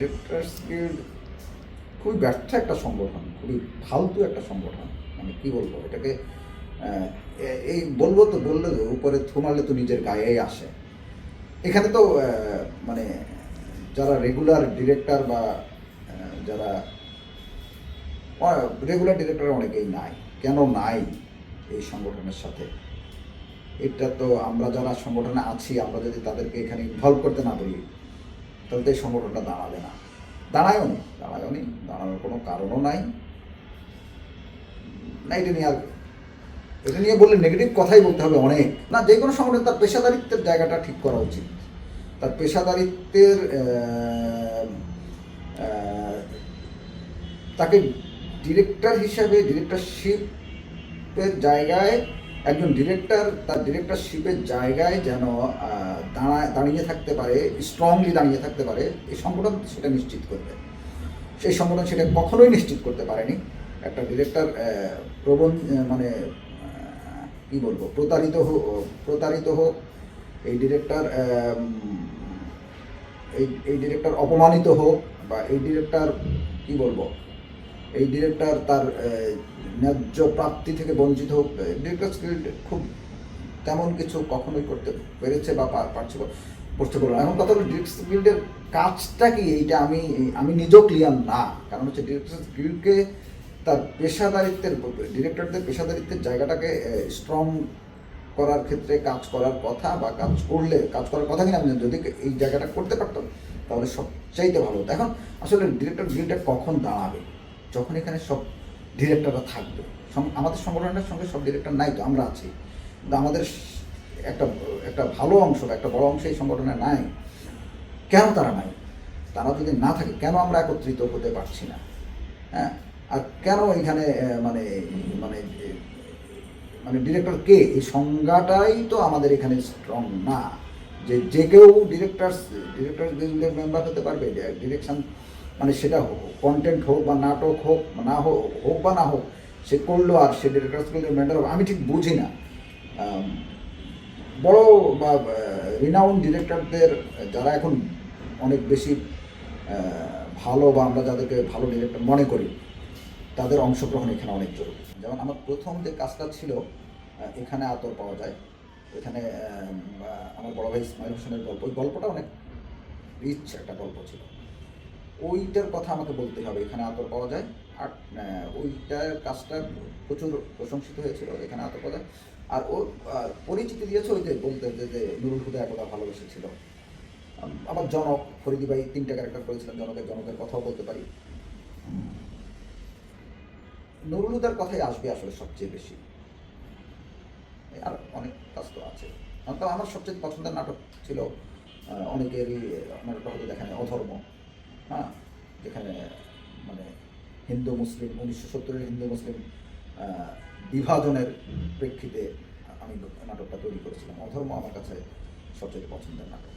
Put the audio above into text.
Directors guild খুবই ব্যর্থ একটা সংগঠন, খুবই ফালতু একটা সংগঠন। মানে কি বলব, এটাকে এই বলব তো, বললে উপরে থুমালে তো নিজের গায়েই আসে। এখানে তো মানে যারা রেগুলার ডিরেক্টর বা যারা রেগুলার ডিরেক্টর অনেকেই নাই। কেন নাই এই সংগঠনের সাথে? এটা তো আমরা যারা সংগঠনে আছি, আমরা যদি তাদেরকে এখানে ইনভলভ করতে না বলি তাহলে তো এই সংগঠনটা দাঁড়াবে না। দাঁড়ায়ও নি দাঁড়ায়ও দাঁড়ানোর কোনো কারণও নাই। না, এটা নিয়ে আর এটা নিয়ে বললে নেগেটিভ কথাই বলতে হবে অনেক। না, যে কোনো সংগঠন, তার পেশাদারিত্বের জায়গাটা ঠিক করা উচিত। তার পেশাদারিত্বের তাকে ডিরেক্টর হিসাবে ডিরেক্টরশিপের জায়গায় একজন ডিরেক্টর তার ডিরেক্টরশিপের জায়গায় যেন দাঁড়ায়, দাঁড়িয়ে থাকতে পারে স্ট্রংলি দাঁড়িয়ে থাকতে পারে, এই সংগঠন সেটা নিশ্চিত করবে। সেই সংগঠন সেটা কখনোই নিশ্চিত করতে পারেনি। একটা ডিরেক্টর প্রবণ মানে কি বলব, প্রতারিত হোক প্রতারিত হোক, এই ডিরেক্টর এই এই ডিরেক্টর অপমানিত হোক বা এই ডিরেক্টর কি বলব এই ডিরেক্টর তার ন্যায্য প্রাপ্তি থেকে বঞ্চিত হোক ডিরেক্টর গিল্ড খুব তেমন কিছু কখনোই করতে পেরেছে বা পার- পারছে করতে পারবে এখন কথা হলো ডিরেক্টর গিল্ডের কাজটা কি? এইটা আমি আমি নিজেও ক্লিয়ার না। কারণ হচ্ছে ডিরেক্টর গিল্ডকে তার পেশাদারিত্বের ডিরেক্টরদের পেশাদারিত্বের জায়গাটাকে স্ট্রং করার ক্ষেত্রে কাজ করার কথা বা কাজ করলে, কাজ করার কথা কিনা আমি। যদি এই জায়গাটা করতে পারতাম, তাহলে সবচাইতে ভালো হতো। এখন আসলে ডিরেক্টর গিল্ডটা কখন দাঁড়াবে? যখন এখানে সব ডিরেক্টররা থাকবে আমাদের সংগঠনের সঙ্গে সব ডিরেক্টর নাই তো, আমরা আছি। কিন্তু আমাদের একটা একটা ভালো অংশ বা একটা বড় অংশ এই সংগঠনে নাই। কেন তারা নাই? তারা যদি না থাকে, কেন আমরা একত্রিত হতে পারছি না? হ্যাঁ? আর কেন এখানে মানে মানে মানে ডিরেক্টর কে? এই সংজ্ঞাটাই তো আমাদের এখানে স্ট্রং না। যে যে কেউ ডিরেক্টর ডিরেক্টর মেম্বার হতে পারবে ডিরেকশন মানে সেটা কন্টেন্ট হোক বা নাটক হোক না হোক হোক বা না হোক, সে করল আর সে ডিরেক্টর মেম্বার হবে। আমি ঠিক বুঝি না। বড় বা রিনাউন ডিরেক্টরদের যারা এখন অনেক বেশি ভালো বা আমরা যাদেরকে ভালো ডিরেক্টর মনে করি, তাদের অংশগ্রহণ এখানে অনেক জরুরি। যেমন আমার প্রথম যে কাজটা ছিল এখানে আতর পাওয়া যায়। এখানে আমার বড় ভাই ইসমাইল হোসেনের গল্প। ওই গল্পটা অনেক রিচ একটা গল্প ছিল। ওইটার কথা আমাকে বলতে হবে, এখানে আতর পাওয়া যায়। আর ওইটার কাজটা প্রচুর প্রশংসিত হয়েছিল, এখানে আতর পাওয়া যায়। আর ও পরিচিতি দিয়েছে ওই যে বলতে যে নুরুল হুদা একদা ভালোবেসেছিল আবার জনক ফরিদি ভাই তিনটা ক্যারেক্টার করেছিলেন, জনকের জনকের কথাও বলতে পারি। নুরুল হুদার কথাই আসবে আসলে সবচেয়ে বেশি। আর অনেক কাজ তো আছে। আমার সবচেয়ে পছন্দের নাটক ছিল অনেকেরই নাটকটা হয়তো দেখেন অধর্ম। হ্যাঁ যেখানে মানে হিন্দু মুসলিম, উনিশশো সত্তরের হিন্দু মুসলিম বিভাজনের প্রেক্ষিতে আমি নাটকটা তৈরি করেছিলাম। অধর্ম আমার কাছে সবচেয়ে পছন্দের নাটক।